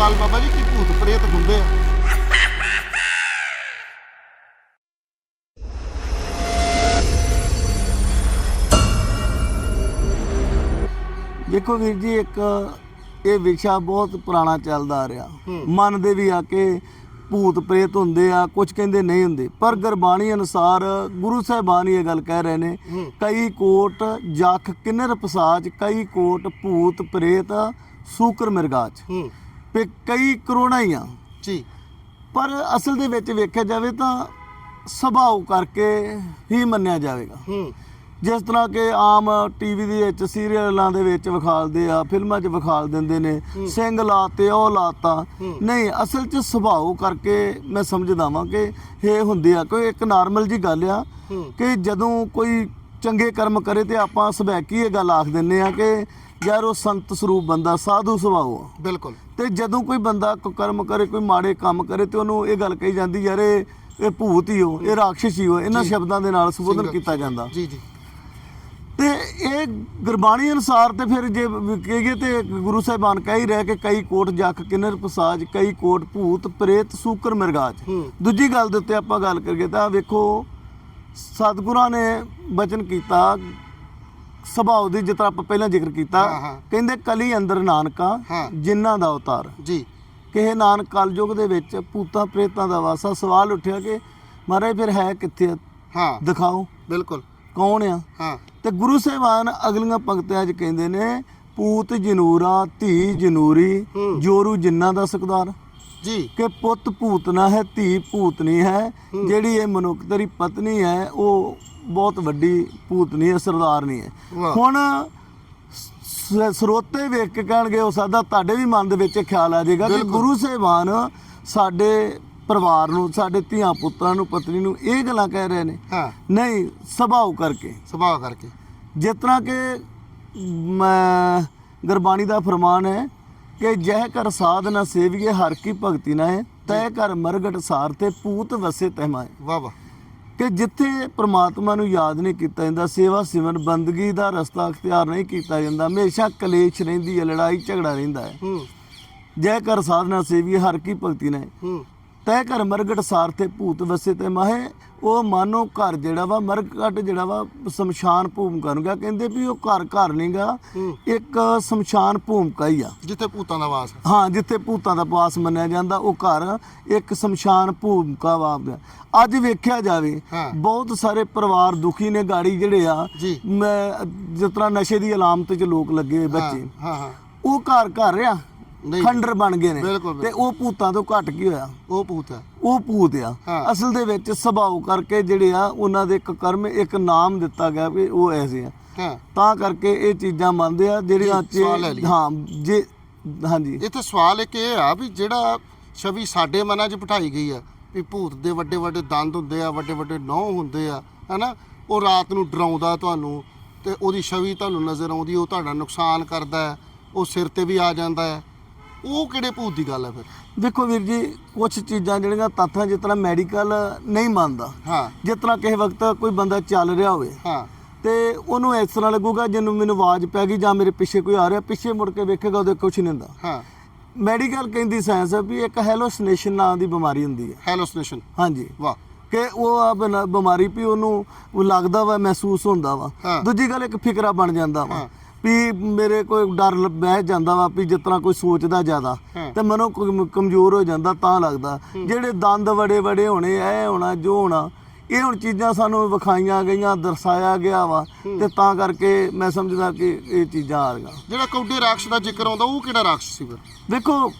ਸਵਾਲ ਬਾਬਾ ਜੀ ਕੀ ਭੂਤ ਪ੍ਰੇਤ ਹੁੰਦੇ ਆ? ਦੇਖੋ ਵੀਰ ਜੀ ਇੱਕ ਇਹ ਵਿਸ਼ਾ ਬਹੁਤ ਪੁਰਾਣਾ ਚੱਲਦਾ ਆ ਰਿਹਾ। ਹੂੰ। ਮੰਨਦੇ ਵੀ ਆ ਕਿ ਭੂਤ ਪ੍ਰੇਤ ਹੁੰਦੇ ਆ ਕੁਝ ਕਹਿੰਦੇ ਨਹੀਂ ਹੁੰਦੇ। ਪਰ ਗੁਰਬਾਣੀ ਅਨੁਸਾਰ ਗੁਰੂ ਸਾਹਿਬਾਨ ਇਹ ਗੱਲ ਕਹਿ ਰਹੇ ਨੇ। ਕਈ ਕੋਟ ਜਖ ਕਿੰਨਰ ਪਸਾਜ ਕਈ ਕੋਟ ਭੂਤ ਪ੍ਰੇਤ ਸੂਕਰ ਮਿਰਗਾਚ ਤੇ ਕਈ ਕਰੋੜਾਂ ਹੀ ਆ। ਜੀ। ਪਰ ਅਸਲ ਦੇ ਵਿੱਚ ਵੇਖਿਆ ਜਾਵੇ ਤਾਂ ਸੁਭਾਅ ਕਰਕੇ ਹੀ ਮੰਨਿਆ ਜਾਵੇਗਾ। ਹੂੰ। ਜਿਸ ਤਰ੍ਹਾਂ ਕਿ ਆਮ ਟੀਵੀ ਦੇ ਵਿੱਚ ਸੀਰੀਅਲਾਂ ਦੇ ਵਿੱਚ ਵਿਖਾਲਦੇ ਆ ਫਿਲਮਾਂ 'ਚ ਵਿਖਾਲ ਦਿੰਦੇ ਨੇ ਸਿੰਘ ਲਾਤੇ ਉਹ ਲਾਤਾ। ਨਹੀਂ ਅਸਲ 'ਚ ਸੁਭਾਅ ਕਰਕੇ ਮੈਂ ਸਮਝਦਾ ਵਾਂ ਕਿ ਇਹ ਹੁੰਦੇ ਆ। ਕੋਈ ਇੱਕ ਨਾਰਮਲ ਜੀ ਗੱਲ ਆ ਕਿ ਜਦੋਂ ਕੋਈ ਚੰਗੇ ਕਰਮ ਕਰੇ ਤੇ ਆਪਾਂ ਸਬੈਕੀ ਇਹ ਗੱਲ ਆਖ ਦਿੰਨੇ ਆ ਕਿ ਯਾਰ ਉਹ ਸੰਤ ਸਰੂਪ ਬੰਦਾ ਸਾਧੂ ਸੁਭਾਅ ਆ। ਬਿਲਕੁਲ। ਤੇ ਜਦੋਂ ਕੋਈ ਬੰਦਾ ਕਰਮ ਕਰੇ ਕੋਈ ਮਾੜੇ ਕੰਮ ਕਰੇ ਤੇ ਉਹਨੂੰ ਇਹ ਗੱਲ ਕਹੀ ਜਾਂਦੀ ਯਾਰ ਇਹ ਇਹ ਭੂਤ ਹੀ ਹੋ ਇਹ ਰਾਖਸ਼ ਹੀ ਹੋ ਇਹਨਾਂ। ਸ਼ਬਦਾਂ ਦੇ ਨਾਲ ਸੰਬੋਧਨ ਕੀਤਾ ਜਾਂਦਾ। ਜੀ ਜੀ। ਤੇ ਇਹ ਗੁਰਬਾਣੀ ਅਨੁਸਾਰ ਤੇ ਫਿਰ ਜੇ ਕਹੀਏ ਤੇ ਗੁਰੂ ਸਾਹਿਬਾਨ ਕਹਿ ਹੀ ਰਹੇ ਕਿ ਕਈ ਕੋਟ ਜਖ ਕਿਨਰ ਪਸਾਜ ਕਈ ਕੋਟ ਭੂਤ ਪ੍ਰੇਤ ਸੂਕਰ ਮਿਰਗਾਜ। ਦੂਜੀ ਗੱਲ ਦੇ ਉੱਤੇ ਆਪਾਂ ਗੱਲ ਕਰੀਏ ਤਾਂ ਵੇਖੋ ਸਤਿਗੁਰਾਂ ਨੇ ਬਚਨ ਕੀਤਾ ਸੁਭਾਅ ਦੀ ਜਿਸ ਤਰ੍ਹਾਂ ਆਪਾਂ ਪਹਿਲਾਂ ਜ਼ਿਕਰ ਕੀਤਾ ਹਾਂ, ਹਾਂ। ਕਹਿੰਦੇ ਕਲੀ ਅੰਦਰ ਨਾਨਕਾ ਹਾਂ। ਜਿਨ੍ਹਾਂ ਦਾ ਅਵਤਾਰ ਜੀ। ਕਿਹੇ ਨਾਨਕ ਕਲਯੁਗ ਦੇ ਵਿੱਚ ਭੂਤਾਂ ਪ੍ਰੇਤਾਂ ਦਾ ਵਾਸਾ ਸਵਾਲ ਉੱਠਿਆ ਕਿ ਮਹਾਰਾਜ ਫਿਰ ਹੈ ਕਿੱਥੇ ਆ? ਹਾਂ। ਦਿਖਾਓ। ਬਿਲਕੁਲ। ਕੌਣ ਆ? ਹਾਂ। ਤੇ ਗੁਰੂ ਸਾਹਿਬਾਨ ਅਗਲੀਆਂ ਪੰਕਤੀਆਂ 'ਚ ਕਹਿੰਦੇ ਨੇ ਪੂਤ ਜਨੂਰਾ ਧੀ ਜਨੂਰੀ ਹੂੰ। ਜੋਰੂ ਜਿੰਨਾ ਦਾ ਸਕਦਾਰ? ਜੀ। ਕਿ ਪੁੱਤ ਭੂਤਨਾ ਹੈ ਧੀ ਭੂਤਨੀ ਹੈ। ਜਿਹੜੀ ਇਹ ਮਨੁੱਖ ਤੇਰੀ ਪਤਨੀ ਹੈ ਉਹ ਬਹੁਤ ਵੱਡੀ ਭੂਤਨੀ ਹੈ ਸਰਦਾਰਨੀ ਹੈ। ਹੁਣ ਸ- ਸਰੋਤੇ ਵੇਖ ਕੇ ਕਹਿਣਗੇ ਉਹ ਸਾਦਾ ਤੁਹਾਡੇ ਵੀ ਮਨ ਦੇ ਵਿੱਚ ਇਹ ਖਿਆਲ ਆ ਜਾਏਗਾ ਕਿ। ਗੁਰੂ ਸਾਹਿਬਾਨ ਸਾਡੇ ਪਰਿਵਾਰ ਨੂੰ ਸਾਡੇ ਧੀਆਂ ਪੁੱਤਰਾਂ ਨੂੰ ਪਤਨੀ ਨੂੰ ਇਹ ਗੱਲਾਂ ਕਹਿ ਰਹੇ ਨੇ। ਹਾਂ। ਨਹੀਂ ਸੁਭਾਅ ਕਰਕੇ। ਸੁਭਾਅ ਕਰਕੇ। ਜਿਸ ਤਰ੍ਹਾਂ ਕਿ ਮੈਂ ਗੁਰਬਾਣੀ ਦਾ ਫਰਮਾਨ ਹੈ ਕਿ ਜਹ ਕਰ ਸਾਧ ਨਾ ਸੇਵੀਏ ਹਰ ਕੀ ਭਗਤੀ ਨਾ ਹੈ ਤੈ ਕਰ ਮਰਗਟ ਸਾਰ ਤੇ ਪੂਤ ਵਸੇ ਤਹਿਮਾਏ ਵਾਹ ਵਾਹ। ਕਿ ਜਿੱਥੇ ਪ੍ਰਮਾਤਮਾ ਨੂੰ ਯਾਦ ਨਹੀਂ ਕੀਤਾ ਜਾਂਦਾ ਸੇਵਾ ਸਿਮਰਨ ਬੰਦਗੀ ਦਾ ਰਸਤਾ ਅਖਤਿਆਰ ਨਹੀਂ ਕੀਤਾ ਜਾਂਦਾ ਹਮੇਸ਼ਾ ਕਲੇਸ਼ ਰਹਿੰਦੀ ਹੈ ਲੜਾਈ ਝਗੜਾ ਰਹਿੰਦਾ ਹੈ। ਹੂੰ। ਜੈ ਕਰ ਸਾਧਨਾ ਸੇਵੀਏ ਹਰ ਕੀ ਭਗਤੀ ਨਾ। ਤੈ ਘਰ ਮਰਗਟ ਸਾਰ ਤੇ ਭੂਤ ਵਸੇ ਤੇ ਮਾਹੇ। ਉਹ ਮਾਨੋ ਘਰ ਜਿਹੜਾ ਵਾ ਮਰਗਟ ਜਿਹੜਾ ਵਾ ਸ਼ਮਸ਼ਾਨ ਭੂਮਿਕਾ ਨੂੰ ਗਿਆ। ਕਹਿੰਦੇ ਵੀ ਉਹ ਘਰ ਘਰ ਨਹੀਂਗਾ ਇੱਕ ਸ਼ਮਸ਼ਾਨ ਭੂਮਿਕਾ ਹੀ ਆ। ਜਿੱਥੇ ਭੂਤਾਂ ਦਾ ਵਾਸ ਹੈ। ਜਿੱਥੇ ਭੂਤਾਂ ਦਾ ਵਾਸ ਮੰਨਿਆ ਜਾਂਦਾ ਉਹ ਘਰ ਇੱਕ ਸ਼ਮਸ਼ਾਨ ਭੂਮਿਕਾ ਵਾ ਅੱਜ ਵੇਖਿਆ ਜਾਵੇ। ਬਹੁਤ ਸਾਰੇ ਪਰਿਵਾਰ ਦੁਖੀ ਨੇ ਗਾੜੀ ਜਿਹੜੇ ਆ ਮੈਂ ਜਿਸ ਤਰ੍ਹਾਂ ਨਸ਼ੇ ਦੀ ਅਲਾਮਤ 'ਚ ਲੋਕ ਲੱਗੇ ਹੋਏ ਬੱਚੇ। ਹਾਂ ਹਾਂ। ਉਹ ਘਰ ਘਰ ਆ। ਨਹੀਂ। ਖੰਡਰ ਬਣ ਗਏ ਨੇ। ਬਿਲਕੁਲ, ਤੇ ਬਿਲਕੁਲ। ਉਹ ਭੂਤਾਂ ਤੋਂ ਘਟ ਕੀ ਹੋਇਆ? ਉਹ ਭੂਤ ਹੈ। ਉਹ ਭੂਤ ਆ। ਹਾਂ। ਅਸਲ ਦੇ ਵਿੱਚ ਸੁਭਾਅ ਕਰਕੇ ਜਿਹੜੇ ਆ ਉਹਨਾਂ ਦੇ ਇੱਕ ਕਰਮ ਇੱਕ ਨਾਮ ਦਿੱਤਾ ਗਿਆ ਵੀ ਉਹ ਐਸੇ ਆ। ਹਾਂ। ਤਾਂ ਕਰਕੇ ਇਹ ਚੀਜ਼ਾਂ ਮੰਨਦੇ ਆ ਜਿਹੜੀਆਂ ਜੀ, ਸਵਾਲ ਲੈ ਚ ਲਈਏ। ਹਾਂ ਜੇ ਹਾਂਜੀ। ਇੱਥੇ ਸਵਾਲ ਇੱਕ ਇਹ ਆ ਵੀ ਜਿਹੜਾ ਛਵੀ ਸਾਡੇ ਮਨਾਂ 'ਚ ਬਿਠਾਈ ਗਈ ਆ ਵੀ ਭੂਤ ਦੇ ਵੱਡੇ ਵੱਡੇ ਦੰਦ ਹੁੰਦੇ ਆ ਵੱਡੇ ਵੱਡੇ ਨਹੁੰ ਹੁੰਦੇ ਆ ਹਨਾ? ਉਹ ਰਾਤ ਨੂੰ ਡਰਾਉਂਦਾ ਤੁਹਾਨੂੰ ਤੇ ਉਹਦੀ ਛਵੀ ਤੁਹਾਨੂੰ ਨਜ਼ਰ ਆਉਂਦੀ ਉਹ ਤੁਹਾਡਾ ਨੁਕਸਾਨ ਕਰਦਾ ਹੈ ਉਹ ਸਿਰ ਤੇ ਵੀ ਆ ਜਾਂਦਾ ਹੈ। ਉਹ ਕਿਹੜੇ ਭੂਤ ਦੀ ਗੱਲ ਹੈ ਫਿਰ? ਦੇਖੋ ਵੀਰ ਜੀ ਕੁਝ ਚੀਜ਼ਾਂ ਜਿਹੜੀਆਂ ਤੱਥਾਂ ਜਿਸ ਤਰ੍ਹਾਂ ਮੈਡੀਕਲ ਨਹੀਂ ਮੰਨਦਾ। ਹਾਂ। ਜਿਸ ਤਰ੍ਹਾਂ ਕਿਸੇ ਵਕਤ ਕੋਈ ਬੰਦਾ ਚੱਲ ਰਿਹਾ ਹੋਵੇ। ਹਾਂ। ਤੇ ਉਹਨੂੰ ਇਸ ਤਰ੍ਹਾਂ ਲੱਗੂਗਾ ਜਿਹਨੂੰ ਮੈਨੂੰ ਆਵਾਜ਼ ਪੈ ਗਈ ਜਾਂ ਮੇਰੇ ਪਿੱਛੇ ਕੋਈ ਆ ਰਿਹਾ ਪਿੱਛੇ ਮੁੜ ਕੇ ਵੇਖੇਗਾ ਉਹਦੇ ਕੁਝ ਨਹੀਂ ਹੁੰਦਾ। ਹਾਂ। ਮੈਡੀਕਲ ਕਹਿੰਦੀ ਸਾਇੰਸ ਹੈ ਵੀ ਇੱਕ ਹੈਲੋਸੀਨੇਸ਼ਨ ਨਾਂ ਦੀ ਬਿਮਾਰੀ ਹੁੰਦੀ ਹੈ। ਹੈਲੋਸੀਨੇਸ਼ਨ ਹਾਂਜੀ। ਵਾਹ। ਕਿ ਉਹ ਆ ਬਿਮਾਰੀ ਵੀ ਉਹਨੂੰ ਉਹ ਲੱਗਦਾ ਵਾ ਮਹਿਸੂਸ ਹੁੰਦਾ ਵਾ। ਦੂਜੀ ਗੱਲ ਇੱਕ ਫਿਕਰਾ ਬਣ ਜਾਂਦਾ ਵਾ। ਵੀ ਮੇਰੇ ਕੋਈ ਡਰ ਲ- ਬਹਿ ਜਾਂਦਾ ਵਾ ਵੀ ਜਿਸ ਤਰ੍ਹਾਂ ਕੋਈ ਸੋਚਦਾ ਜ਼ਿਆਦਾ। ਤੇ ਮਨੋਂ ਕਮ- ਕਮਜ਼ੋਰ ਹੋ ਜਾਂਦਾ ਤਾਂ ਲੱਗਦਾ। ਜਿਹੜੇ ਦੰਦ ਵੜੇ ਵੜੇ ਹੋਣੇ ਐ ਹੋਣਾ ਜੋ ਹੋਣਾ ਇਹ ਹੁਣ ਚੀਜ਼ਾਂ ਸਾਨੂੰ ਵਿਖਾਈਆਂ ਗਈਆਂ ਦਰਸਾਇਆ ਗਿਆ ਵਾ ਤੇ ਤਾਂ ਕਰਕੇ ਮੈਂ ਸਮਝਦਾ ਕਿ ਇਹ ਚੀਜ਼ਾਂ ਆ ਰਹੀਆਂ। ਜਿਹੜਾ ਕੌਡੇ ਰਾਖਸ਼ ਦਾ ਜ਼ਿਕਰ ਆਉਂਦਾ ਉਹ ਕਿਹੜਾ ਰਾਖਸ਼ ਸੀ ਫਿਰ? ਦੇਖੋ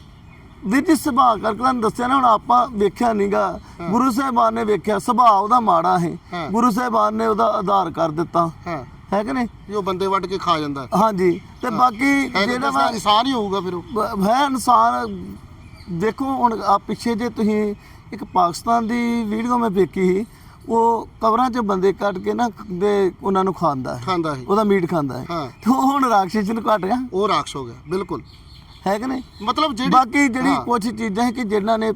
ਵੀਰ ਜੀ ਸੁਭਾਅ ਕਰਕੇ ਤੁਹਾਨੂੰ ਦੱਸਿਆ ਨਾ ਹੁਣ ਆਪਾਂ ਵੇਖਿਆ ਨਹੀਂਗਾ ਗੁਰੂ ਸਾਹਿਬਾਨ ਨੇ ਵੇਖਿਆ ਸੁਭਾਅ ਉਹਦਾ ਮਾੜਾ ਹੈ। ਹਾਂ। ਗੁਰੂ ਸਾਹਿਬਾਨ ਨੇ ਉਹਦਾ ਆਧਾਰ ਕਰ ਦਿੱਤਾ। ਹਾਂ। ਹੈ ਕਿ ਨਹੀਂ? ਉਹ ਬੰਦੇ ਵੱਢ ਕੇ ਖਾ ਜਾਂਦਾ ਹੈ। ਹਾਂਜੀ ਤੇ ਬਾਕੀ ਹੈ ਜਿਹੜਾ ਵਾ ਇਨਸਾਨ ਹੀ ਹੋਊਗਾ ਫਿਰ ਉਹ। ਹੈ ਇਨਸਾਨ। ਦੇਖੋ ਹੁਣ ਆ ਪਿੱਛੇ ਜੇ ਤੁਸੀਂ ਇੱਕ ਪਾਕਿਸਤਾਨ ਦੀ ਵੀਡੀਓ ਮੈਂ ਵੇਖੀ ਸੀ ਉਹ ਕਬਰਾਂ 'ਚ ਬੰਦੇ ਕੱਢ ਕੇ ਨਾ ਦੇ ਉਹਨਾਂ ਨੂੰ ਖਾਂਦਾ ਹੈ। ਖਾਂਦਾ ਸੀ ਉਹਦਾ ਮੀਟ ਖਾਂਦਾ ਹੈ। ਹਾਂ। ਤੇ ਉਹ ਹੁਣ ਰਾਖਸ਼ ਨੂੰ ਘਟ ਰਿਹਾ ਉਹ ਰਾਖਸ਼ ਹੋ ਗਿਆ ਬਿਲਕੁਲ। ਹੈ ਕਿ ਨਹੀਂ? ਮਤਲਬ ਜਿਹੜੀ ਬਾਕੀ ਜਿਹੜੀ ਹਾਂ। ਕੁਝ ਚੀਜ਼ਾਂ ਹੈ ਕਿ ਜਿਨ੍ਹਾਂ ਨੇ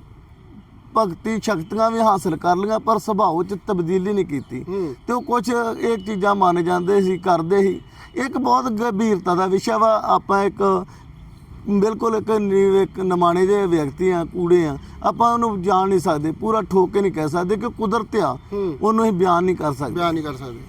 ਭਗਤੀ ਸ਼ਕਤੀਆਂ ਵੀ ਹਾਸਲ ਕਰ ਲਈਆਂ ਪਰ ਸੁਭਾਅ 'ਚ ਤਬਦੀਲੀ ਨਹੀਂ ਕੀਤੀ। ਹੂੰ। ਤੇ ਉਹ ਕੁਝ ਇਹ ਚੀਜ਼ਾਂ ਮੰਨ ਜਾਂਦੇ ਸੀ ਕਰਦੇ ਸੀ। ਇੱਕ ਬਹੁਤ ਗੰਭੀਰਤਾ ਦਾ ਵਿਸ਼ਾ ਵਾ ਆਪਾਂ ਇੱਕ ਬਿਲਕੁਲ ਇੱਕ ਇੱਕ ਨਮਾਣੇ ਜਿਹੇ ਵਿਅਕਤੀ ਆ ਕੂੜੇ ਆ ਆਪਾਂ ਉਹਨੂੰ ਜਾਣ ਨਹੀਂ ਸਕਦੇ ਪੂਰਾ ਠੋਕ ਕੇ ਨਹੀਂ ਕਹਿ ਸਕਦੇ ਕਿ ਕੁਦਰਤ ਆ। ਹੂੰ। ਉਹਨੂੰ ਅਸੀਂ ਬਿਆਨ ਨਹੀਂ ਕਰ ਸਕਦੇ। ਬਿਆਨ ਨਹੀਂ ਕਰ ਸਕਦੇ।